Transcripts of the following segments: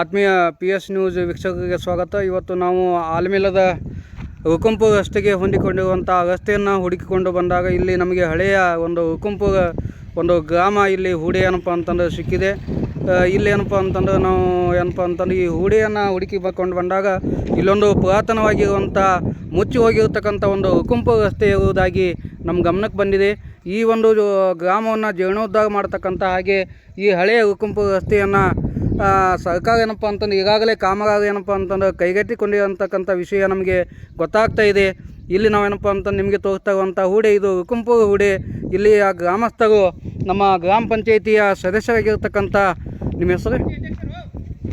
ಆತ್ಮೀಯ P S news ವೀಕ್ಷಕರಿಗೆ ಸ್ವಾಗತ. ಇವತ್ತು ನಾವು ಆಲ್ಮೇಲದ ಹುಕುಂಪು ರಸ್ತೆಗೆ ಹೊಂದಿಕೊಂಡಿರುವಂಥ ರಸ್ತೆಯನ್ನು ಹುಡುಕಿಕೊಂಡು ಬಂದಾಗ ಇಲ್ಲಿ ನಮಗೆ ಹಳೆಯ ಒಂದು ಹುಕುಂಪು ಒಂದು ಗ್ರಾಮ ಇಲ್ಲಿ ಹೂಡೆ ಏನಪ್ಪ ಅಂತಂದ್ರೆ ಸಿಕ್ಕಿದೆ. ಇಲ್ಲಿ ಏನಪ್ಪ ಅಂತಂದ್ರೆ ನಾವು ಏನಪ್ಪ ಅಂತಂದ್ರೆ ಈ ಹೂಡಿಯನ್ನು ಹುಡುಕಿ ಬರ್ಕೊಂಡು ಬಂದಾಗ ಇಲ್ಲೊಂದು ಪುರಾತನವಾಗಿರುವಂಥ ಮುಚ್ಚಿ ಹೋಗಿರ್ತಕ್ಕಂಥ ಒಂದು ಹುಕುಂಪು ರಸ್ತೆ ಇರುವುದಾಗಿ ನಮ್ಮ ಗಮನಕ್ಕೆ ಬಂದಿದೆ. ಈ ಒಂದು ಗ್ರಾಮವನ್ನು ಜೀರ್ಣೋದ್ಧಾರ ಮಾಡ್ತಕ್ಕಂಥ ಹಾಗೆ ಈ ಹಳೆಯ ಹುಕುಂಪು ರಸ್ತೆಯನ್ನು ಸರ್ಕಾರ ಏನಪ್ಪ ಅಂತಂದ್ರೆ ಈಗಾಗಲೇ ಕಾಮಗಾರಿ ಏನಪ್ಪ ಅಂತಂದ್ರೆ ಕೈಗೆತ್ತಿಕೊಂಡಿರತಕ್ಕಂಥ ವಿಷಯ ನಮಗೆ ಗೊತ್ತಾಗ್ತಾ ಇದೆ. ಇಲ್ಲಿ ನಾವೇನಪ್ಪ ಅಂತ ನಿಮಗೆ ತೋರಿಸ್ತಾ ಇರುವಂಥ ಹೂಡೆ, ಇದು ಹುಕುಂಪು ಹೂಡೆ. ಇಲ್ಲಿ ಆ ಗ್ರಾಮಸ್ಥರು ನಮ್ಮ ಗ್ರಾಮ ಪಂಚಾಯಿತಿಯ ಸದಸ್ಯರಾಗಿರ್ತಕ್ಕಂಥ, ನಿಮ್ಮ ಹೆಸರು?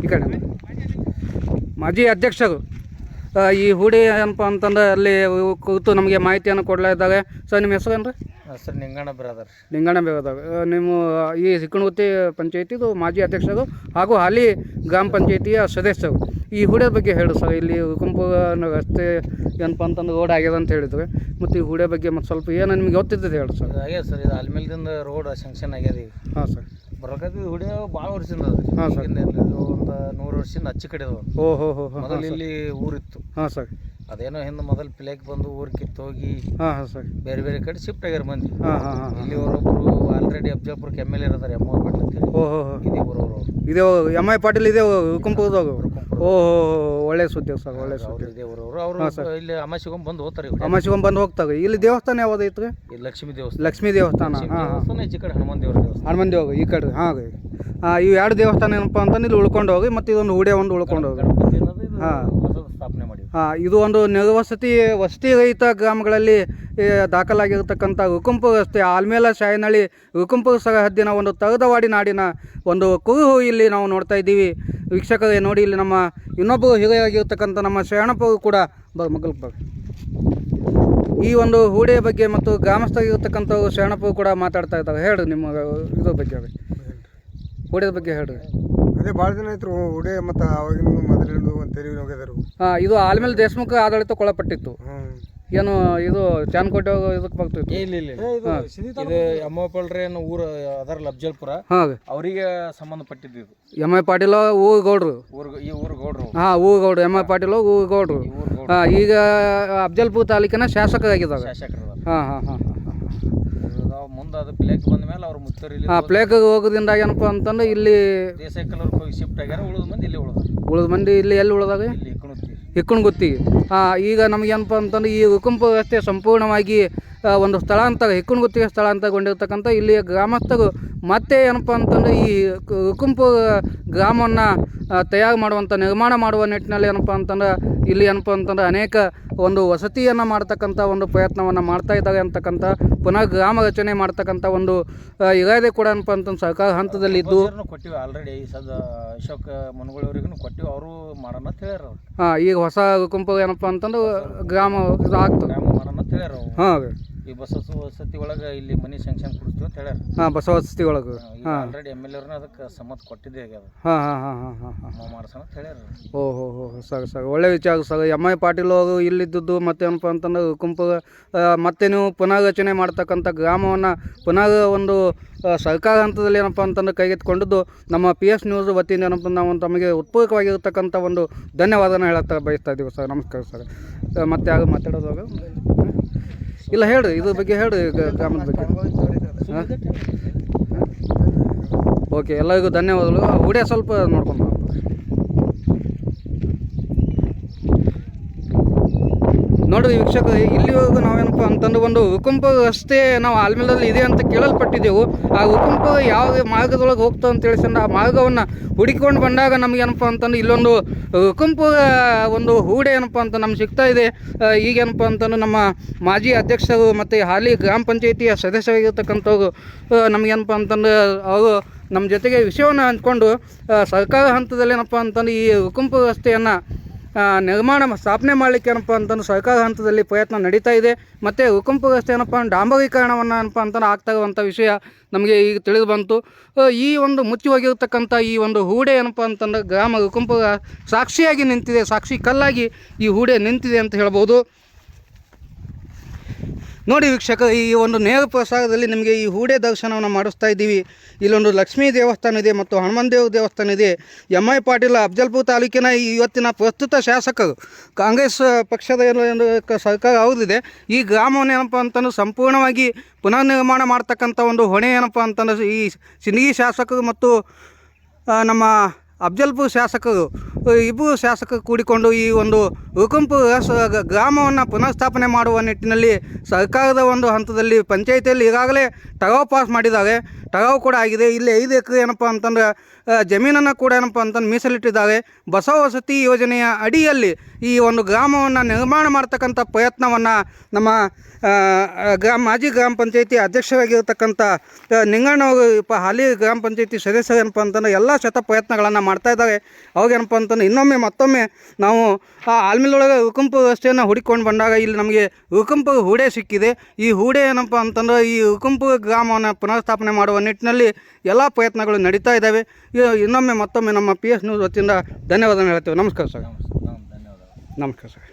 ಈ ಕಡೆ ಮಾಜಿ ಅಧ್ಯಕ್ಷರು. ಈ ಹೂಡಿ ಏನಪ್ಪ ಅಂತಂದ್ರೆ ಅಲ್ಲಿ ಕೂತು ನಮಗೆ ಮಾಹಿತಿಯನ್ನು ಕೊಡ್ಲಾ ಇದ್ದಾಗ. ಸರ್ ನಿಮ್ಮ ಹೆಸರು ಏನು ಸರ್ ನಿಂಗಣ್ಣ ಬ್ರದರ್. ನಿಂಗಣ್ಣ ಬೇಗದಾಗ ನಿಮ್ಮ ಈ ಸಿಕ್ಕಣಗುತ್ತಿ ಪಂಚಾಯತಿದು ಮಾಜಿ ಅಧ್ಯಕ್ಷರು ಹಾಗೂ ಹಾಲಿ ಗ್ರಾಮ ಪಂಚಾಯತಿಯ ಸದಸ್ಯರು. ಈ ಹೂಡೆ ಬಗ್ಗೆ ಹೇಳಿ ಸರ್ ಇಲ್ಲಿ ಕುಂಪು ರಸ್ತೆ ಏನಪ್ಪ ಅಂತಂದು ರೋಡ್ ಆಗ್ಯದ ಅಂತ ಹೇಳಿದ್ರು. ಮತ್ತು ಈ ಹೂಡೆ ಬಗ್ಗೆ ಮತ್ತು ಸ್ವಲ್ಪ ಏನು ನಿಮ್ಗೆ ಗೊತ್ತಿದ್ದದೆ ಹೇಳಿ ಸರ್. ಹಾಗೆ ಸರ್ ಇದು ಅಲ್ಮೇಲ್ದಿಂದ ರೋಡ್ ಸಂಕ್ಷನ್ ಆಗ್ಯದ ಈಗ. ಹಾಂ ಸರ್. ಬರ್ಬೇಕಾದ್ರೆ ಹುಡಿಯ ಭಾಳ ವರ್ಷದಿಂದ ಅದ ಹಾಂ ಸರ್. ಅದು ಒಂದು ನೂರು ವರ್ಷದಿಂದ ಹಚ್ಚಿ ಕಡೆ ಅದಾವ. ಓ ಹೋ ಹೋ ಹಾಂ. ಮೊದಲು ಇಲ್ಲಿ ಊರಿತ್ತು. ಹಾಂ ಸರ್. ಅದೇನೋ ಹಿಂದೆ ಮೊದಲು ಪ್ಲೇಕ್ ಬಂದು ಊರ್ ಕಿತ್ತೋಗಿ ಹಾಂ ಹಾಂ ಸರ್. ಬೇರೆ ಬೇರೆ ಕಡೆ ಶಿಫ್ಟ್ ಆಗ್ಯಾರ ಮಂದಿ. ಹಾಂ ಹಾಂ ಹಾಂ ಇಲ್ಲಿ ಅವರೊಬ್ರು ಆಲ್ರೆಡಿ ಅಬ್ಜಾಪುರಕ್ಕೆ ಎಂ ಎಲ್ ಎ ಇರ್ತಾರೆ ಎಂ ಭಟ್ ಅಂತೇಳಿ ಓ ಹೋ ಹೋ. ಇದೇ ಊರವರು ಇದೇ ಎಂ ಐ ಪಾಟೀಲ್ ಇದೆ ಹುಕುಂಪುದಾಗ ಓ ಹೋ ಹೋ ಒಳ್ಳೆ ಸುದ್ದಿ ಸರ್ ಒಳ್ಳೆ ಸುದ್ದಿ. ದೇವರವರು ಅವರು ಇಲ್ಲಿ ಅಮಾಸಿಗೊಂದು ಬಂದು ಹೋಗ್ತಾರೆ ಇವ್ರು. ಬಂದು ಹೋಗ್ತಾರೆ. ಇಲ್ಲಿ ದೇವಸ್ಥಾನ ಯಾವ್ದು ಐತ್ರಿ? ಈ ಲಕ್ಷ್ಮೀ ದೇವಸ್ಥಾನ. ಲಕ್ಷ್ಮೀ ದೇವಸ್ಥಾನ. ಲಕ್ಷ್ಮೀ ಹಾಂ ದೇವಸ್ಥಾನ ಈಚೆ ಕಡೆ ಹನುಮಾನ್ ದೇವ್ರ ದೇವಸ್ಥಾನ. ಹನುಮಂತ ದೇವ ಈ ಕಡೆ. ಹಾಂ ರೀ. ಹಾಂ ಇವು ಎರಡು ದೇವಸ್ಥಾನ ಏನಪ್ಪ ಅಂತಂದ್ರೆ ಇಲ್ಲಿ ಉಳ್ಕೊಂಡು ಹೋಗಿ ಮತ್ತು ಇದೊಂದು ಹೂಡೆ ಒಂದು ಉಳ್ಕೊಂಡು ಹೋಗಿ. ಗಣಪತಿ ಅನ್ನೋದು ಇದು ಹಾ. ಹೊಸದು ಸ್ಥಾಪನೆ ಮಾಡಿ ಹಾಂ ಇದು ಒಂದು ನಿರ್ವಸತಿ ವಸತಿ ರಹಿತ ಗ್ರಾಮಗಳಲ್ಲಿ ದಾಖಲಾಗಿರತಕ್ಕಂಥ ಹುಕುಂಪು ರಸ್ತೆ ಆಲ್ಮೇಲ ಶಾಯನಹಳ್ಳಿ ಹುಕುಂಪು ಸರಹದ್ದಿನ ಒಂದು ತರದವಾಡಿ ನಾಡಿನ ಒಂದು ಕುರುಹು ಇಲ್ಲಿ ನಾವು ನೋಡ್ತಾ ಇದ್ದೀವಿ. ವೀಕ್ಷಕರೇ ನೋಡಿ ಇಲ್ಲಿ ನಮ್ಮ ಇನ್ನೊಬ್ಬರು ಹಿರಿಯಾಗಿರ್ತಕ್ಕಂಥ ನಮ್ಮ ಶರಣಪ್ಪರು ಕೂಡ ಬರ್ ಮಗಲ್ ಬರ್ ಈ ಒಂದು ಹೂಡೆಯ ಬಗ್ಗೆ ಮತ್ತು ಗ್ರಾಮಸ್ಥರಿರ್ತಕ್ಕಂಥವ್ರು ಶರಣಪ್ಪರು ಕೂಡ ಮಾತಾಡ್ತಾ ಇದ್ದಾರೆ. ಹೇಳ್ರಿ ನಿಮ್ಮ ಇದ್ರ ಬಗ್ಗೆ ಹೂಡೆಯ ಬಗ್ಗೆ ಹೇಳ್ರಿ. ಅದೇ ಭಾಳ ದಿನ ಆಯ್ತು ಉಡೆ ಮತ್ತೆ ಅವಾಗಿನ ಮೊದಲಿಂದು ಒಂದು ತೆರಿಗೆ ಹೋಗಿದ್ರು. ಹಾಂ ಇದು ಆಲ್ಮೇಲೆ ದೇಶಮುಖ ಆಡಳಿತ ಕೊಳಪಟ್ಟಿತ್ತು. ಏನು ಇದು ಚಾನ್ಕೋಟೆ ಇದಕ್ಕೆ ಬರ್ತಿತ್ತು ಇಲ್ಲ ಇಲ್ಲ. ಇದು ಎಮ್ಮಪಲ್ರಿ ಅನ್ನೋ ಊರು ಅದರಲ್ಲ ಅಫ್ಜಲ್ಪುರ ಹಾಂ ಅವರಿಗೆ ಸಂಬಂಧಪಟ್ಟಿದ್ದು ಇದು. ಎಂ ಐ ಪಾಟೀಲ ಹೂ ಗೌಡ್ರು ಊರ್ ಈ ಊರು ಗೌಡ್ರು ಹಾಂ ಹೂ ಗೌಡ್ರು ಎಂ ಐ ಪಾಟೀಲ್ ಹೂ ಗೌಡ್ರು ಹಾಂ ಈಗ ಅಫ್ಜಲ್ಪುರ ತಾಲೂಕಿನ ಶಾಸಕರಾಗಿದ್ದಾರೆ. ಶಾಸಕರು ಹಾಂ ಹಾಂ ಹಾಂ. ಮುಂದೆ ಅದು ಪ್ಲೇಕ್ ಬಂದ ಮೇಲೆ ಅವ್ರು ಮುತ್ತರು ಇಲ್ಲಿ ಆ ಪ್ಲೇಗ್ ಹೋಗೋದ್ರಿಂದ ಏನಪ್ಪ ಅಂತಂದ್ರೆ ಇಲ್ಲಿ ದೇಸಾಯಿ ಕಲರ್ ಹೋಗಿ ಶಿಫ್ಟ್ ಆಗ್ಯಾರ ಉಳಿದ ಮಂದಿ ಇಲ್ಲಿ ಉಳಿದ ಉಳಿದ ಮಂದಿ ಇಲ್ಲಿ ಎಲ್ಲಿ ಉಳಿದಾಗ ಇಲ್ಲಿ ಇಕ್ಕಣುತ್ತಿ ಹಿಕ್ಕಣ ಗುತ್ತಿಗೆ ಹಾಂ ಈಗ ನಮಗೇನಪ್ಪ ಅಂತಂದ್ರೆ ಈ ಭೂಕಂಪ ವ್ಯವಸ್ಥೆ ಸಂಪೂರ್ಣವಾಗಿ ಒಂದು ಸ್ಥಳಾಂತರ ಹಿಕ್ಕಣ ಗುತ್ತಿಗೆ ಸ್ಥಳಾಂತರಗೊಂಡಿರ್ತಕ್ಕಂಥ ಇಲ್ಲಿಯ ಗ್ರಾಮಸ್ಥರು ಮತ್ತೆ ಏನಪ್ಪ ಅಂತಂದ್ರೆ ಈ ಕು- ಗ್ರಾಮನ್ನ ಗ್ರಾಮವನ್ನು ತಯಾರು ಮಾಡುವಂಥ ನಿರ್ಮಾಣ ಮಾಡುವ ನಿಟ್ಟಿನಲ್ಲಿ ಏನಪ್ಪ ಅಂತಂದ್ರೆ ಇಲ್ಲಿ ಏನಪ್ಪ ಅಂತಂದ್ರೆ ಅನೇಕ ಒಂದು ವಸತಿಯನ್ನು ಮಾಡ್ತಕ್ಕಂಥ ಒಂದು ಪ್ರಯತ್ನವನ್ನು ಮಾಡ್ತಾ ಇದ್ದಾರೆ ಅಂತಕ್ಕಂಥ ಪುನಃ ಗ್ರಾಮ ರಚನೆ ಮಾಡ್ತಕ್ಕಂಥ ಒಂದು ಇರಾದೆ ಕೂಡ ಏನಪ್ಪ ಅಂತಂದು ಸರ್ಕಾರ ಹಂತದಲ್ಲಿ ಇದ್ದು ಕೊಟ್ಟಿವಿ ಆಲ್ರೆಡಿ ಸದ ಅಶೋಕ್ ಮನುಗಳವರಿಗೂ ಕೊಟ್ಟಿವಿ ಅವರು ಮಾಡೋಣ ಅಂತ ಹೇಳ್ಯಾರ ಹಾಂ ಈಗ ಹೊಸ ಕುಂಪು ಏನಪ್ಪ ಅಂತಂದ್ರೆ ಗ್ರಾಮ ಇದು ಆಗ್ತದೆ ಹಾಂ ರೀ ಈ ಬಸವ ವಸತಿ ಒಳಗೆ ಇಲ್ಲಿ ಮನಿ ಸ್ಯಾಂಕ್ಷನ್ ಕೊಡ್ತೀವಿ ಅಂತ ಹೇಳ್ಯಾರ. ಹಾಂ ಬಸವಸ್ತಿ ಒಳಗೆ. ಹಾಂ ಆಲ್ರೆಡಿ ಎಂ ಎಲ್ ಅದಕ್ಕೆ ಸಮ್ಮತ ಕೊಟ್ಟಿದ್ದೆ ಆಗ್ಯದ ಹಾಂ ಹಾಂ ಹಾಂ ಹಾಂ ಹಾಂ ಹಾಂ. ಮಾಡ್ಸೋಣ ಅಂತ ಹೇಳ್ಯಾರ. ಓ ಹೋ ಹೋ ಸರಿ ಸರಿ. ಒಳ್ಳೆ ವಿಚಾರ ಸಾಗ ಎಂ ಐ ಪಾಟೀಲ್ ಅವರು ಇಲ್ಲಿದ್ದದ್ದು ಮತ್ತೇನಪ್ಪ ಅಂತಂದ್ರೆ ಗುಂಪು ಮತ್ತೆ ನೀವು ಪುನರ್ರಚನೆ ಮಾಡ್ತಕ್ಕಂಥ ಗ್ರಾಮವನ್ನು ಪುನಃ ಒಂದು ಸರ್ಕಾರ ಹಂತದಲ್ಲಿ ಏನಪ್ಪ ಅಂತಂದ್ರೆ ಕೈಗೆತ್ತಿಕೊಂಡಿದ್ದು ನಮ್ಮ ಪಿ ಎಸ್ ನ್ಯೂಸ್ ವತಿಯಿಂದ ಏನಪ್ಪ ನಾವು ತಮಗೆ ಉತ್ಪೂರ್ವಕವಾಗಿರ್ತಕ್ಕಂಥ ಒಂದು ಧನ್ಯವಾದನ ಹೇಳುತ್ತಾ ಬಯಸ್ತಾ ಇದ್ದೀವಿ ಸರ್. ನಮಸ್ಕಾರ ಸರ್. ಮತ್ತೆ ಯಾರು ಮಾತಾಡೋದು? ಇಲ್ಲ ಹೇಳಿ ಇದ್ರ ಬಗ್ಗೆ ಹೇಳಿ ಗ್ರಾಮದ ಬಗ್ಗೆ. ಹಾಂ? ಓಕೆ ಎಲ್ಲರಿಗೂ ಧನ್ಯವಾದಗಳು. ಹುಡಿಯ ಸ್ವಲ್ಪ ನೋಡ್ಕೊಂಡು ನೋಡ್ರಿ ವೀಕ್ಷಕ ಇಲ್ಲಿವರೆಗೂ ನಾವೇನಪ್ಪ ಅಂತಂದು ಒಂದು ಹುಕುಂಪ ರಸ್ತೆ ನಾವು ಆಲ್ಮೇಲದಲ್ಲಿ ಇದೆ ಅಂತ ಕೇಳಲ್ಪಟ್ಟಿದ್ದೆವು. ಆ ಹುಕುಂಪ ಯಾವ ಮಾರ್ಗದೊಳಗೆ ಹೋಗ್ತಾ ಅಂತ ತಿಳಿಸ್ಕೊಂಡು ಆ ಮಾರ್ಗವನ್ನು ಹುಡುಕಿಕೊಂಡು ಬಂದಾಗ ನಮಗೇನಪ್ಪ ಅಂತಂದ್ರೆ ಇಲ್ಲೊಂದು ಹುಕುಂಪ ಒಂದು ಹೂಡೆ ಏನಪ್ಪ ಅಂತ ನಮ್ಗೆ ಸಿಗ್ತಾ ಇದೆ. ಈಗ ಈಗೇನಪ್ಪ ಅಂತಂದ್ರೆ ನಮ್ಮ ಮಾಜಿ ಅಧ್ಯಕ್ಷರು ಮತ್ತು ಹಾಲಿ ಗ್ರಾಮ ಪಂಚಾಯಿತಿಯ ಸದಸ್ಯರಾಗಿರ್ತಕ್ಕಂಥವ್ರು ನಮಗೇನಪ್ಪ ಅಂತಂದ್ರೆ ಅವರು ನಮ್ಮ ಜೊತೆಗೆ ವಿಷಯವನ್ನು ಹಂಚ್ಕೊಂಡು ಸರ್ಕಾರ ಹಂತದಲ್ಲಿ ಏನಪ್ಪ ಅಂತಂದ್ರೆ ಈ ಹುಕುಂಪ ಆ, ನಿರ್ಮಾಣ ಸ್ಥಾಪನೆ ಮಾಡಲಿಕ್ಕೆ ಏನಪ್ಪ ಅಂತಂದು ಸರ್ಕಾರ ಹಂತದಲ್ಲಿ ಪ್ರಯತ್ನ ನಡೀತಾ ಇದೆ. ಮತ್ತು ಹುಕುಂಪು ವ್ಯವಸ್ಥೆ ಏನಪ್ಪ ಡಾಂಬರೀಕರಣವನ್ನು ಏನಪ್ಪ ಅಂತ ಆಗ್ತಾ ಇರುವಂಥ ವಿಷಯ ನಮಗೆ ಈಗ ತಿಳಿದು ಬಂತು. ಈ ಒಂದು ಮುಚ್ಚಿ ಹೋಗಿರ್ತಕ್ಕಂಥ ಈ ಒಂದು ಹೂಡೆ ಏನಪ್ಪ ಅಂತಂದ್ರೆ ಗ್ರಾಮ ಹುಕುಂಪು ಸಾಕ್ಷಿಯಾಗಿ ನಿಂತಿದೆ. ಸಾಕ್ಷಿ ಕಲ್ಲಾಗಿ ಈ ಹೂಡೆ ನಿಂತಿದೆ ಅಂತ ಹೇಳ್ಬೋದು. ನೋಡಿ ವೀಕ್ಷಕ, ಈ ಒಂದು ನೇರ ಪ್ರಸಾರದಲ್ಲಿ ನಿಮಗೆ ಈ ಹೂಡೆ ದರ್ಶನವನ್ನು ಮಾಡಿಸ್ತಾ ಇದ್ದೀವಿ. ಇಲ್ಲೊಂದು ಲಕ್ಷ್ಮೀ ದೇವಸ್ಥಾನ ಇದೆ ಮತ್ತು ಹನುಮಾನ್ ದೇವ ದೇವಸ್ಥಾನ ಇದೆ. ಎಂ ಐ ಪಾಟೀಲ್ ಅಫಜಲ್ಪುರ ತಾಲೂಕಿನ ಇವತ್ತಿನ ಪ್ರಸ್ತುತ ಶಾಸಕರು, ಕಾಂಗ್ರೆಸ್ ಪಕ್ಷದ ಏನು ಒಂದು ಸರ್ಕಾರ ಹೌದಿದೆ ಈ ಗ್ರಾಮವನ್ನು ಏನಪ್ಪ ಅಂತಂದ್ರೆ ಸಂಪೂರ್ಣವಾಗಿ ಪುನರ್ ನಿರ್ಮಾಣ ಮಾಡ್ತಕ್ಕಂಥ ಒಂದು ಹೊಣೆ ಏನಪ್ಪ ಅಂತಂದ್ರೆ ಈ ಸಿಂದಗಿ ಶಾಸಕರು ಮತ್ತು ನಮ್ಮ ಅಫ್ಜಲ್ಪುರ್ ಶಾಸಕರು ಇಬ್ಬರು ಶಾಸಕ ಕೂಡಿಕೊಂಡು ಈ ಒಂದು ಭೂಕಂಪ ಗ್ರಾಮವನ್ನು ಪುನಃಸ್ಥಾಪನೆ ಮಾಡುವ ನಿಟ್ಟಿನಲ್ಲಿ ಸರ್ಕಾರದ ಒಂದು ಹಂತದಲ್ಲಿ ಪಂಚಾಯಿತಿಯಲ್ಲಿ ಈಗಾಗಲೇ ಟಗಾವ್ ಪಾಸ್ ಮಾಡಿದ್ದಾರೆ. ಟಗಾವ್ ಕೂಡ ಆಗಿದೆ. ಇಲ್ಲಿ ಐದು ಎಕರೆ ಏನಪ್ಪ ಅಂತಂದ್ರೆ ಜಮೀನನ್ನು ಕೂಡ ಏನಪ್ಪ ಅಂತಂದು ಮೀಸಲಿಟ್ಟಿದ್ದಾರೆ. ಬಸವ ವಸತಿ ಯೋಜನೆಯ ಅಡಿಯಲ್ಲಿ ಈ ಒಂದು ಗ್ರಾಮವನ್ನು ನಿರ್ಮಾಣ ಮಾಡ್ತಕ್ಕಂಥ ಪ್ರಯತ್ನವನ್ನು ನಮ್ಮ ಗ್ರಾಮ, ಮಾಜಿ ಗ್ರಾಮ ಪಂಚಾಯಿತಿ ಅಧ್ಯಕ್ಷರಾಗಿರ್ತಕ್ಕಂಥ ನಿಂಗಣ್ಣವರು ಪ ಹಾಲಿ ಗ್ರಾಮ ಪಂಚಾಯಿತಿ ಸದಸ್ಯರು ಏನಪ್ಪ ಅಂತಂದ್ರೆ ಎಲ್ಲ ಶತ ಪ್ರಯತ್ನಗಳನ್ನು ಮಾಡ್ತಾ ಇದ್ದಾರೆ. ಅವಾಗೇನಪ್ಪ ಅಂತಂದ್ರೆ ಇನ್ನೊಮ್ಮೆ ಮತ್ತೊಮ್ಮೆ ನಾವು ಆ ಆಲ್ಮಿಲೊಳಗೆ ಹುಕುಂಪ ವ್ಯವಸ್ಥೆಯನ್ನು ಹುಡುಕೊಂಡು ಬಂದಾಗ ಇಲ್ಲಿ ನಮಗೆ ಹುಕುಂಪ ಹೂಡೆ ಸಿಕ್ಕಿದೆ. ಈ ಹೂಡೆ ಏನಪ್ಪ ಅಂತಂದ್ರೆ ಈ ಹುಕುಂಪು ಗ್ರಾಮವನ್ನು ಪುನಃಸ್ಥಾಪನೆ ಮಾಡುವ ನಿಟ್ಟಿನಲ್ಲಿ ಎಲ್ಲ ಪ್ರಯತ್ನಗಳು ನಡೀತಾ ಇದ್ದಾವೆ. ಇನ್ನೊಮ್ಮೆ ಮತ್ತೊಮ್ಮೆ ನಮ್ಮ ಪಿ ಎಸ್ ನ್ಯೂಸ್ ವತಿಯಿಂದ ಧನ್ಯವಾದ ಹೇಳ್ತೇವೆ. ನಮಸ್ಕಾರ ಸರ್. ನಮಸ್ಕಾರ ಸರ್.